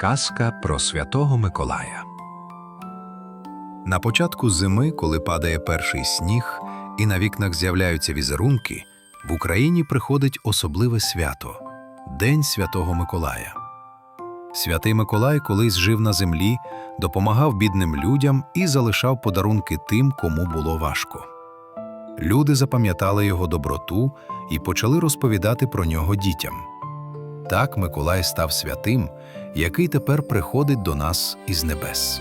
Казка про святого Миколая. На початку зими, коли падає перший сніг і на вікнах з'являються візерунки, в Україні приходить особливе свято День Святого Миколая. Святий Миколай колись жив на землі, допомагав бідним людям і залишав подарунки тим, кому було важко. Люди запам'ятали його доброту і почали розповідати про нього дітям. Так Миколай став святим, який тепер приходить до нас із небес.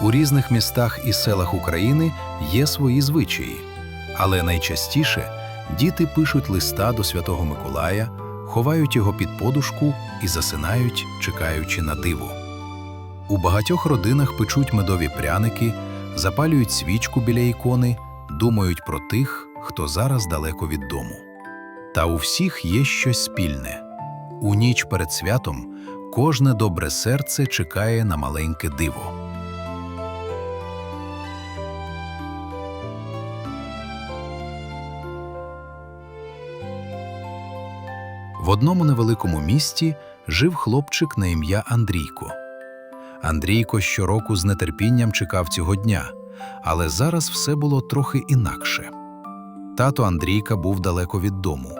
У різних містах і селах України є свої звичаї, але найчастіше діти пишуть листа до Святого Миколая, ховають його під подушку і засинають, чекаючи на диво. У багатьох родинах печуть медові пряники, запалюють свічку біля ікони, думають про тих, хто зараз далеко від дому. Та у всіх є щось спільне. У ніч перед святом кожне добре серце чекає на маленьке диво. В одному невеликому місті жив хлопчик на ім'я Андрійко. Андрійко щороку з нетерпінням чекав цього дня, але зараз все було трохи інакше. Тато Андрійка був далеко від дому.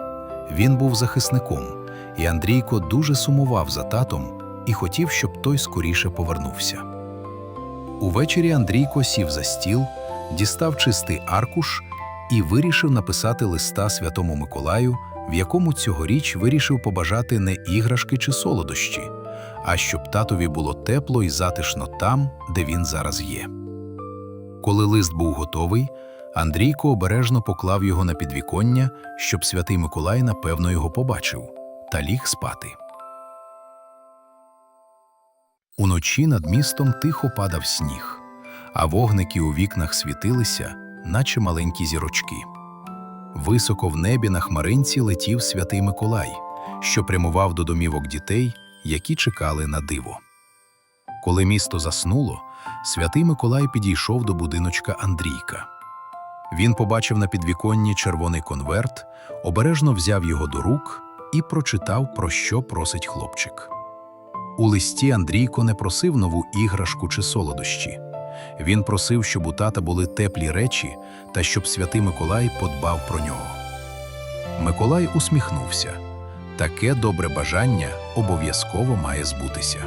Він був захисником, і Андрійко дуже сумував за татом і хотів, щоб той скоріше повернувся. Увечері Андрійко сів за стіл, дістав чистий аркуш і вирішив написати листа Святому Миколаю, в якому цьогоріч вирішив побажати не іграшки чи солодощі, а щоб татові було тепло і затишно там, де він зараз є. Коли лист був готовий, Андрійко обережно поклав його на підвіконня, щоб святий Миколай напевно його побачив, та ліг спати. Уночі над містом тихо падав сніг, а вогники у вікнах світилися, наче маленькі зірочки. Високо в небі на хмаринці летів святий Миколай, що прямував до домівок дітей, які чекали на диво. Коли місто заснуло, святий Миколай підійшов до будиночка Андрійка. Він побачив на підвіконні червоний конверт, обережно взяв його до рук і прочитав, про що просить хлопчик. У листі Андрійко не просив нову іграшку чи солодощі. Він просив, щоб у тата були теплі речі та щоб святий Миколай подбав про нього. Миколай усміхнувся. Таке добре бажання обов'язково має збутися.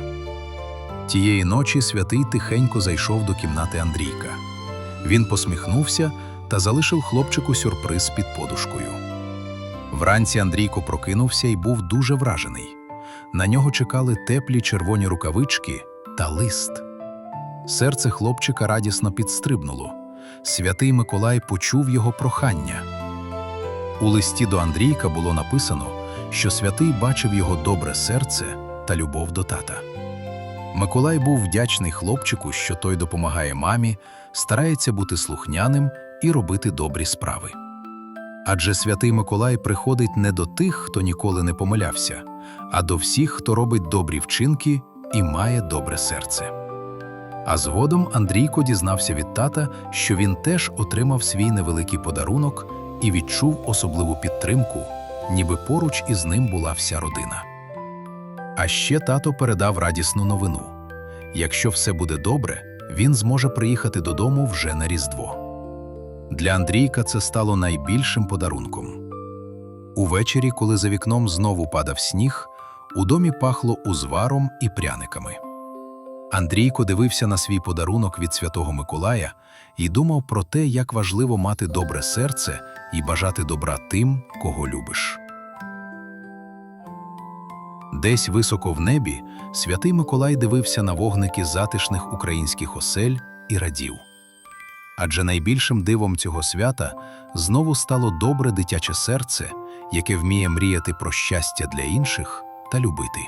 Тієї ночі святий тихенько зайшов до кімнати Андрійка. Він посміхнувся та залишив хлопчику сюрприз під подушкою. Вранці Андрійко прокинувся і був дуже вражений. На нього чекали теплі червоні рукавички та лист. Серце хлопчика радісно підстрибнуло. Святий Миколай почув його прохання. У листі до Андрійка було написано, що святий бачив його добре серце та любов до тата. Миколай був вдячний хлопчику, що той допомагає мамі, старається бути слухняним і робити добрі справи. Адже святий Миколай приходить не до тих, хто ніколи не помилявся, а до всіх, хто робить добрі вчинки і має добре серце. А згодом Андрійко дізнався від тата, що він теж отримав свій невеликий подарунок і відчув особливу підтримку, ніби поруч із ним була вся родина. А ще тато передав радісну новину: якщо все буде добре, він зможе приїхати додому вже на Різдво. Для Андрійка це стало найбільшим подарунком. Увечері, коли за вікном знову падав сніг, у домі пахло узваром і пряниками. Андрійко дивився на свій подарунок від Святого Миколая і думав про те, як важливо мати добре серце і бажати добра тим, кого любиш. Десь високо в небі святий Миколай дивився на вогники затишних українських осель і радів. Адже найбільшим дивом цього свята знову стало добре дитяче серце, яке вміє мріяти про щастя для інших та любити.